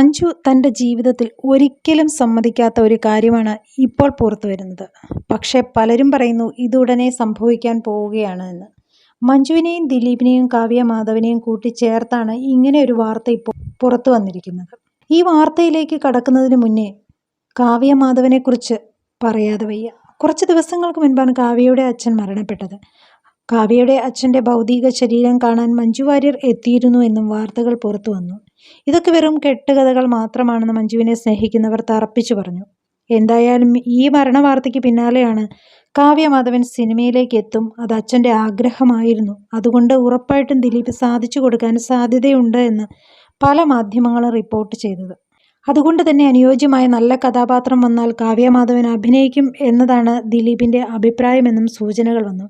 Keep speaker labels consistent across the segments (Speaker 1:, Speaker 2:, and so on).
Speaker 1: മഞ്ജു തന്റെ ജീവിതത്തിൽ ഒരിക്കലും സമ്മതിക്കാത്ത ഒരു കാര്യമാണ് ഇപ്പോൾ പുറത്തു വരുന്നത്. പക്ഷേ പലരും പറയുന്നു ഇതുടനെ സംഭവിക്കാൻ പോവുകയാണ് എന്ന്. മഞ്ജുവിനെയും ദിലീപിനെയും കാവ്യ മാധവനെയും കൂട്ടിച്ചേർത്താണ് ഇങ്ങനെ ഒരു വാർത്ത ഇപ്പോൾ പുറത്തു വന്നിരിക്കുന്നത്. ഈ വാർത്തയിലേക്ക് കടക്കുന്നതിന് മുന്നേ കാവ്യ മാധവനെക്കുറിച്ച് പറയാതെ വയ്യ. കുറച്ച് ദിവസങ്ങൾക്ക് മുൻപാണ് കാവ്യയുടെ അച്ഛൻ മരണപ്പെട്ടത്. കാവ്യയുടെ അച്ഛന്റെ ഭൗതിക ശരീരം കാണാൻ മഞ്ജു വാര്യർ എത്തിയിരുന്നു എന്നും വാർത്തകൾ പുറത്തു വന്നു. ഇതൊക്കെ വെറും കെട്ടുകഥകൾ മാത്രമാണെന്ന് മഞ്ജുവിനെ സ്നേഹിക്കുന്നവർ തറപ്പിച്ചു പറഞ്ഞു. എന്തായാലും ഈ മരണവാർത്തയ്ക്ക് പിന്നാലെയാണ് കാവ്യമാധവൻ സിനിമയിലേക്ക് എത്തും അത് അച്ഛന്റെ ആഗ്രഹമായിരുന്നു. അതുകൊണ്ട് ഉറപ്പായിട്ടും ദിലീപ് സാധിച്ചു കൊടുക്കാൻ സാധ്യതയുണ്ട് എന്ന് പല മാധ്യമങ്ങളും റിപ്പോർട്ട് ചെയ്തത്. അതുകൊണ്ട് തന്നെ അനുയോജ്യമായ നല്ല കഥാപാത്രം വന്നാൽ കാവ്യമാധവൻ അഭിനയിക്കും എന്നതാണ് ദിലീപിന്റെ അഭിപ്രായമെന്നും സൂചനകൾ വന്നു.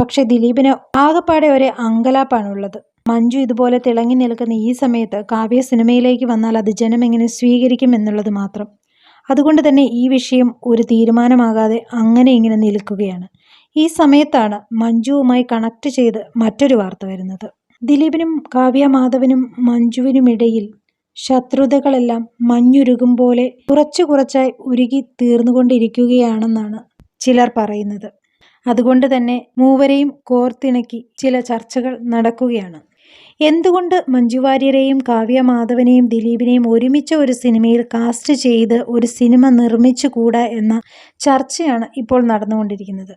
Speaker 1: പക്ഷേ ദിലീപിന് ആകപ്പാടെ ഒരു അങ്കലാപ്പാണുള്ളത്. മഞ്ജു ഇതുപോലെ തിളങ്ങി നിൽക്കുന്ന ഈ സമയത്ത് കാവ്യ സിനിമയിലേക്ക് വന്നാൽ അത് ജനം എങ്ങനെ സ്വീകരിക്കും എന്നുള്ളത് മാത്രം. അതുകൊണ്ട് തന്നെ ഈ വിഷയം ഒരു തീരുമാനമാകാതെ അങ്ങനെ ഇങ്ങനെ നിൽക്കുകയാണ്. ഈ സമയത്താണ് മഞ്ജുവുമായി കണക്ട് ചെയ്ത് മറ്റൊരു വാർത്ത വരുന്നത്. ദിലീപിനും കാവ്യ മാധവനും മഞ്ജുവിനുമിടയിൽ ശത്രുതകളെല്ലാം മഞ്ഞുരുകും പോലെ കുറച്ചു കുറച്ചായി ഉരുകി തീർന്നുകൊണ്ടിരിക്കുകയാണെന്നാണ് ചിലർ പറയുന്നത്. അതുകൊണ്ട് തന്നെ മൂവരെയും കോർത്തിണക്കി ചില ചർച്ചകൾ നടക്കുകയാണ്. എന്തുകൊണ്ട് മഞ്ജു വാര്യരെയും കാവ്യ മാധവനെയും ദിലീപിനെയും ഒരുമിച്ച് ഒരു സിനിമയിൽ കാസ്റ്റ് ചെയ്ത് ഒരു സിനിമ നിർമ്മിച്ചുകൂടാ എന്ന ചർച്ചയാണ് ഇപ്പോൾ നടന്നുകൊണ്ടിരിക്കുന്നത്.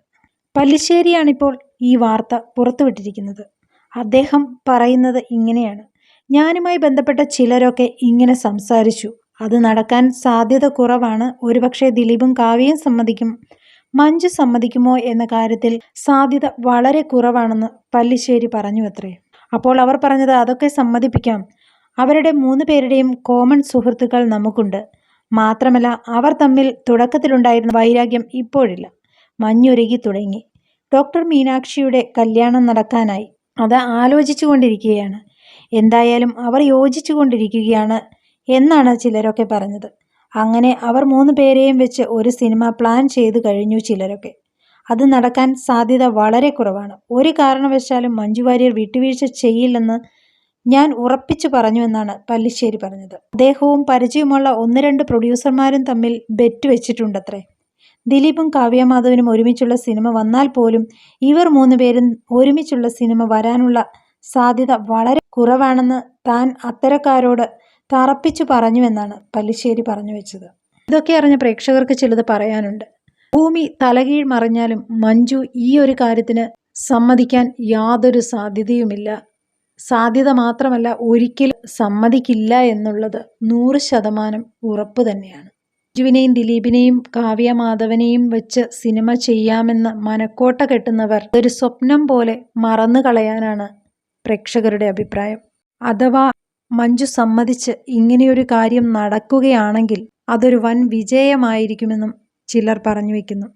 Speaker 1: പല്ലിശ്ശേരിയാണിപ്പോൾ ഈ വാർത്ത പുറത്തുവിട്ടിരിക്കുന്നത്. അദ്ദേഹം പറയുന്നത് ഇങ്ങനെയാണ്. ഞാനുമായി ബന്ധപ്പെട്ട ചിലരൊക്കെ ഇങ്ങനെ സംസാരിച്ചു. അത് നടക്കാൻ സാധ്യത കുറവാണ്. ഒരുപക്ഷെ ദിലീപും കാവ്യയും സമ്മതിക്കും. മഞ്ജു സമ്മതിക്കുമോ എന്ന കാര്യത്തിൽ സാധ്യത വളരെ കുറവാണെന്ന് പല്ലിശ്ശേരി പറഞ്ഞു അത്രേ അപ്പോൾ അവർ പറഞ്ഞത് അതൊക്കെ സമ്മതിപ്പിക്കാം. അവരുടെ മൂന്ന് പേരുടെയും കോമൺ സുഹൃത്തുക്കൾ നമുക്കുണ്ട്. മാത്രമല്ല അവർ തമ്മിൽ തുടക്കത്തിലുണ്ടായിരുന്ന വൈരാഗ്യം ഇപ്പോഴില്ല. മഞ്ഞുരുകി തുടങ്ങി. ഡോക്ടർ മീനാക്ഷിയുടെ കല്യാണം നടക്കാനായി. അത് ആലോചിച്ചു കൊണ്ടിരിക്കുകയാണ് എന്തായാലും അവർ യോജിച്ചു കൊണ്ടിരിക്കുകയാണ് എന്നാണ് ചിലരൊക്കെ പറഞ്ഞത്. അങ്ങനെ അവർ മൂന്ന് പേരെയും വെച്ച് ഒരു സിനിമ പ്ലാൻ ചെയ്തു കഴിഞ്ഞു ചിലരൊക്കെ. അത് നടക്കാൻ സാധ്യത വളരെ കുറവാണ്. ഒരു കാരണവശാലും മഞ്ജു വാര്യർ വിട്ടുവീഴ്ച ചെയ്യില്ലെന്ന് ഞാൻ ഉറപ്പിച്ചു പറഞ്ഞു എന്നാണ് പല്ലിശ്ശേരി പറഞ്ഞത്. അദ്ദേഹവും പരിചയമുള്ള ഒന്ന് രണ്ട് പ്രൊഡ്യൂസർമാരും തമ്മിൽ ബെറ്റ് വെച്ചിട്ടുണ്ടത്രേ. ദിലീപും കാവ്യമാധവനും ഒരുമിച്ചുള്ള സിനിമ വന്നാൽ പോലും ഇവർ മൂന്ന് പേരും ഒരുമിച്ചുള്ള സിനിമ വരാനുള്ള സാധ്യത വളരെ കുറവാണെന്ന് താൻ അത്തരക്കാരോട് തറപ്പിച്ചു പറഞ്ഞുവെന്നാണ് പല്ലിശ്ശേരി പറഞ്ഞു വെച്ചത്. ഇതൊക്കെ അറിഞ്ഞ പ്രേക്ഷകർക്ക് ചിലത് പറയാനുണ്ട്. ഭൂമി തലകീഴ് മറിഞ്ഞാലും മഞ്ജു ഈ ഒരു കാര്യത്തിന് സമ്മതിക്കാൻ യാതൊരു സാധ്യതയുമില്ല. സാധ്യത മാത്രമല്ല ഒരിക്കലും സമ്മതിക്കില്ല എന്നുള്ളത് നൂറ് ശതമാനം ഉറപ്പ് തന്നെയാണ്. മഞ്ജുവിനെയും ദിലീപിനെയും കാവ്യ മാധവനെയും വെച്ച് സിനിമ ചെയ്യാമെന്ന് മനക്കോട്ട കെട്ടുന്നവർ ഒരു സ്വപ്നം പോലെ മറന്നു കളയാനാണ് പ്രേക്ഷകരുടെ അഭിപ്രായം. അഥവാ മഞ്ജു സമ്മതിച്ച് ഇങ്ങനെയൊരു കാര്യം നടക്കുകയാണെങ്കിൽ അതൊരു വൻ വിജയമായിരിക്കുമെന്നും ചിലർ പറഞ്ഞു വയ്ക്കുന്നു